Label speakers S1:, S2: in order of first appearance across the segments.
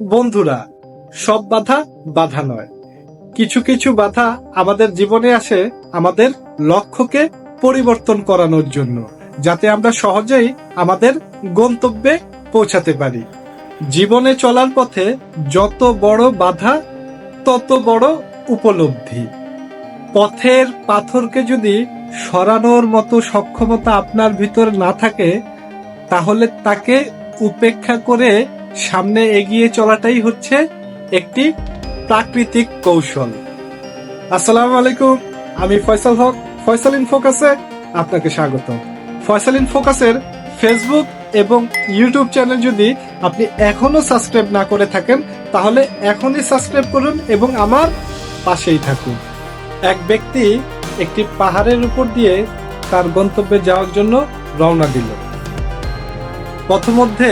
S1: বন্ধুরা, সব বাধা বাধা নয়। কিছু কিছু বাধা আমাদের জীবনে আসে আমাদের লক্ষ্যকে পরিবর্তন করানোর জন্য, যাতে আমরা সহজেই আমাদের গন্তব্যে পৌঁছাতে পারি। জীবনে চলার পথে যত বড় বাধা, তত বড় উপলব্ধি। পথের পাথরকে যদি সরানোর মতো সক্ষমতা আপনার ভিতর না থাকে, তাহলে তাকে উপেক্ষা করে সামনে এগিয়ে চলাটাই হচ্ছে একটি প্রাকৃতিক কৌশল। আসসালামু আলাইকুম, আমি ফয়সাল হক, ফয়সাল ইন ফোকাসে আপনাকে স্বাগত ফয়সাল ইন ফোকাসের ফেসবুক এবং ইউটিউব চ্যানেল যদি আপনি এখনও সাবস্ক্রাইব না করে থাকেন, তাহলে এখনই সাবস্ক্রাইব করুন এবং আমার পাশেই থাকুন। এক ব্যক্তি একটি পাহাড়ের উপর দিয়ে তার গন্তব্যে যাওয়ার জন্য রওনা দিল। পথমধ্যে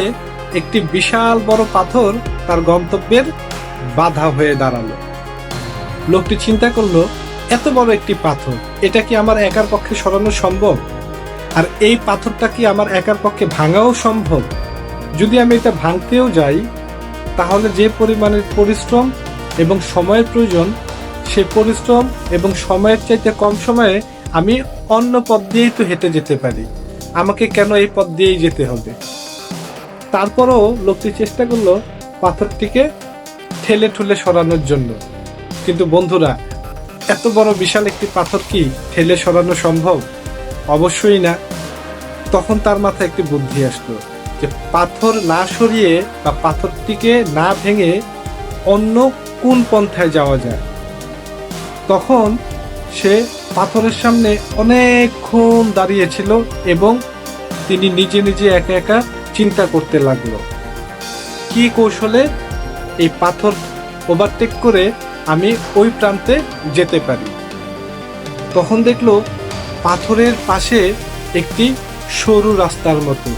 S1: একটি বিশাল বড় পাথর তার গন্তব্যের বাধা হয়ে দাঁড়াল। লোকটি চিন্তা করল, এত বড় একটি পাথর, এটা কি আমার একার পক্ষে সরানো সম্ভব? আর এই পাথরটা কি আমার একার পক্ষে ভাঙাও সম্ভব? যদি আমি এটা ভাঙতেও যাই, তাহলে যে পরিমাণের পরিশ্রম এবং সময়ের প্রয়োজন, সে পরিশ্রম এবং সময়ের চাইতে কম সময়ে আমি অন্য পথ দিয়েই তো হেঁটে যেতে পারি। আমাকে কেন এই পথ দিয়েই যেতে হবে? তারপরও লোকটি চেষ্টা করল পাথরটিকে ঠেলে ঠুলে সরানোর জন্য। কিন্তু বন্ধুরা, এত বড় বিশাল একটি পাথর কি ঠেলে সরানো সম্ভব? অবশ্যই না। তখন তার মাথায় একটি বুদ্ধি আসলো যে পাথর না সরিয়ে বা পাথরটিকে না ভেঙে অন্য কোন পন্থায় যাওয়া যায়। তখন সে পাথরের সামনে অনেকক্ষণ দাঁড়িয়েছিল এবং তিনি নিজে নিজে একা একা চিন্তা করতে লাগল। কি কৌশলে এই পাথর ওভারটেক করে আমি ওই প্রান্তে যেতে পারি? তখন দেখল পাথরের পাশে একটি সরু রাস্তার মতো,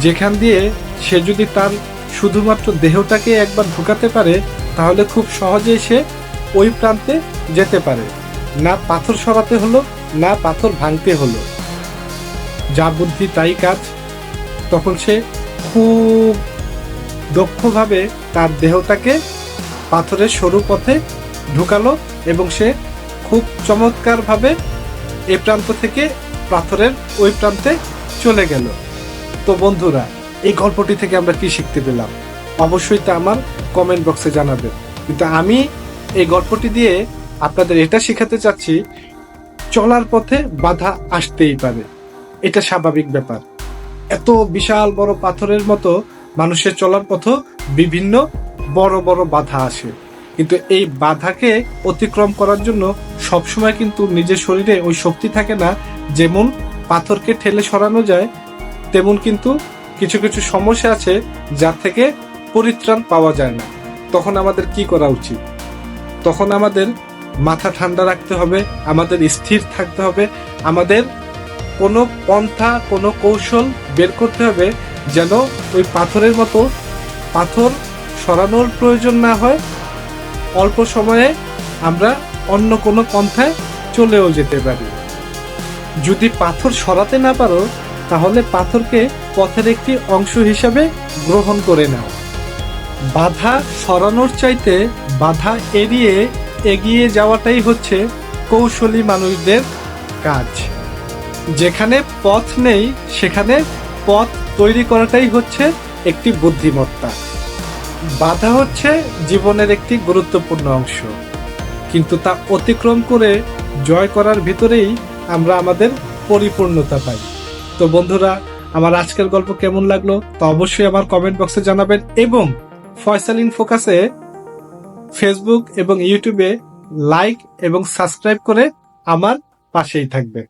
S1: যেখান দিয়ে সে যদি তার শুধুমাত্র দেহটাকে একবার ঢুকাতে পারে, তাহলে খুব সহজেই সে ওই প্রান্তে যেতে পারে। না পাথর সরাতে হলো, না পাথর ভাঙতে হলো। যা বুদ্ধি, তাই কাজ। তখন সে খুব দক্ষভাবে তার দেহটাকে পাথরের সরু পথে ঢুকালো এবং সে খুব চমৎকারভাবে এ প্রান্ত থেকে পাথরের ওই প্রান্তে চলে গেল। তো বন্ধুরা, এই গল্পটি থেকে আমরা কি শিখতে পেলাম? অবশ্যই তা আমার কমেন্ট বক্সে জানাবেন কিন্তু আমি এই গল্পটি দিয়ে আপনাদের এটা শেখাতে চাচ্ছি, চলার পথে বাধা আসতেই পারে। এটা স্বাভাবিক ব্যাপার। এত বিশাল বড় পাথরের মতো মানুষের চলার পথ বিভিন্ন বড় বড় বাধা আসে। কিন্তু এই বাধাকে অতিক্রম করার জন্য সবসময় কিন্তু নিজের শরীরে ওই শক্তি থাকে না, যেমন পাথরকে ঠেলে সরানো যায়, তেমন কিন্তু কিছু কিছু সমস্যা আছে যার থেকে পরিত্রাণ পাওয়া যায় না। তখন আমাদের কি করা উচিত? তখন আমাদের মাথা ঠান্ডা রাখতে হবে, আমাদের স্থির থাকতে হবে, আমাদের কোনো পন্থা, কোনো কৌশল বের করতে হবে যেন ওই পাথরের মতো পাথর সরানোর প্রয়োজন না হয়। অল্প সময়ে আমরা অন্য কোনো পন্থায় চলেও যেতে পারি। যদি পাথর সরাতে না পারো, তাহলে পাথরকে পথের একটি অংশ হিসাবে গ্রহণ করে নাও। বাধা সরানোর চাইতে বাধা এড়িয়ে এগিয়ে যাওয়াটাই হচ্ছে কৌশলী মানুষদের কাজ। যেখানে পথ নেই, সেখানে পথ তৈরি করাটাই হচ্ছে একটি বুদ্ধিমত্তা। বাধা হচ্ছে জীবনের একটি গুরুত্বপূর্ণ অংশ। কিন্তু তা অতিক্রম করে জয় করার ভিতরেই আমরা আমাদের পরিপূর্ণতা পাই। তো বন্ধুরা, আমার আজকের গল্প কেমন লাগল তা অবশ্যই আমার কমেন্ট বক্সে জানাবেন এবং ফয়সাল ইন ফোকাসে ফেসবুক এবং ইউটিউবে লাইক এবং সাবস্ক্রাইব করে আমার পাশেই থাকবে